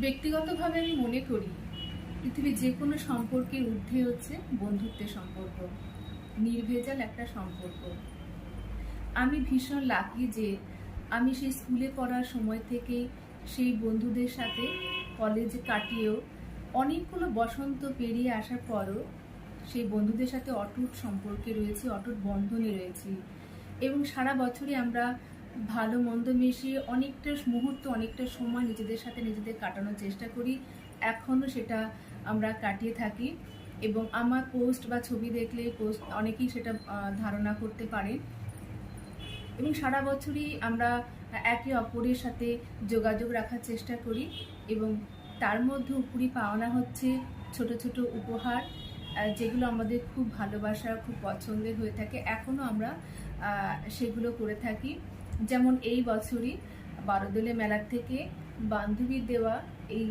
ব্যক্তিগতভাবে আমি মনে করি, পৃথিবীর যে কোনো সম্পর্কের ঊর্ধ্বে হচ্ছে বন্ধুত্বের সম্পর্ক, নির্ভেজাল একটা সম্পর্ক। আমি ভীষণ লাকি যে আমি সেই স্কুলে পড়ার সময় থেকে সেই বন্ধুদের সাথে কলেজে কাটিয়েও অনেকগুলো বসন্ত পেরিয়ে আসার পরও সেই বন্ধুদের সাথে অটুট সম্পর্কে রয়েছি, অটুট বন্ধনে রয়েছি। এবং সারা বছরই আমরা ভালো মন্দ মিশিয়ে অনেকটা মুহূর্ত, অনেকটা সময় নিজেদের সাথে নিজেদের কাটানোর চেষ্টা করি। এখনও সেটা আমরা কাটিয়ে থাকি এবং আমার পোস্ট বা ছবি দেখলে পোস্ট অনেকেই সেটা ধারণা করতে পারে। এবং সারা বছরই আমরা একে অপরের সাথে যোগাযোগ রাখার চেষ্টা করি এবং তার মধ্যে উপরি পাওনা হচ্ছে ছোট ছোট উপহার যেগুলো আমাদের খুব ভালোবাসা, খুব পছন্দের হয়ে থাকে। এখনও আমরা সেগুলো করে থাকি। যেমন এই বছরই বারোদলে মেলার থেকে বান্ধবীর দেওয়া এই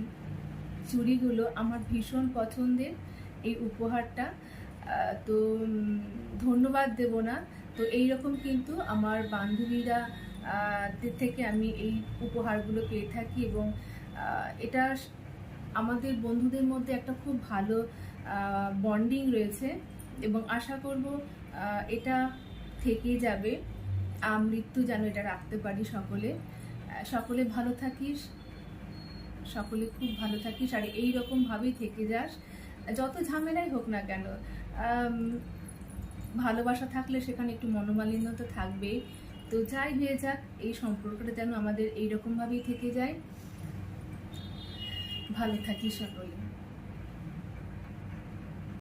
চুড়িগুলো আমার ভীষণ পছন্দের, এই উপহারটা। তো ধন্যবাদ দেব না। তো এই রকম কিন্তু আমার বান্ধবীরা থেকে আমি এই উপহারগুলো পেয়ে থাকি এবং এটা আমাদের বন্ধুদের মধ্যে একটা খুব ভালো বন্ডিং রয়েছে এবং আশা করব এটা থেকেই যাবে। মৃত্যু যেন এটা রাখতে পারি সকলে। সকলে ভালো থাকিস, সকলে খুব ভালো থাকিস, আর এই রকম ভাবেই থেকে যাস। যত ঝামেলাই হোক না কেন ভালোবাসা থাকলে সেখানে একটু মনোমালিন্য তো থাকবেই। তো যাই হয়ে যাক, এই সম্পর্কটা যেন আমাদের এইরকম ভাবেই থেকে যায়। ভালো থাকিস সকলে।